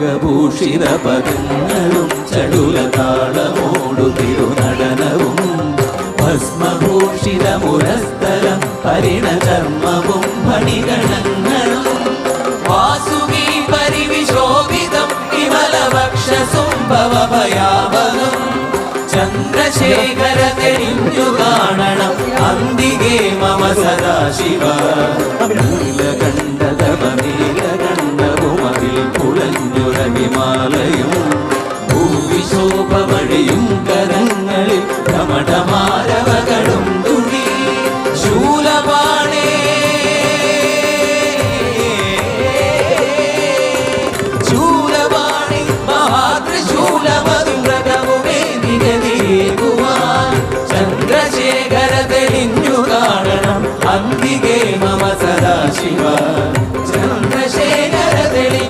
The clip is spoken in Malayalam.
നാഗഭൂഷിത പദങ്ങളും ചടുല തിരുനടനവും ഭസ്മഭൂഷിത മുരസ്ഥലം പരിണചർമ്മവും ഫണിഗണങ്ങളും വാസുകി പരിവിശോഭിതം വിമലവക്ഷസുംഭവഭയാവകം ചന്ദ്രശേഖര തെളിഞ്ഞു കാണണം അന്തികേ മമ സദാശിവ. കുഴഞ്ഞുറവിമാലയും ഭൂവിശോഭമഴയും കരങ്ങളിൽ കമടമാ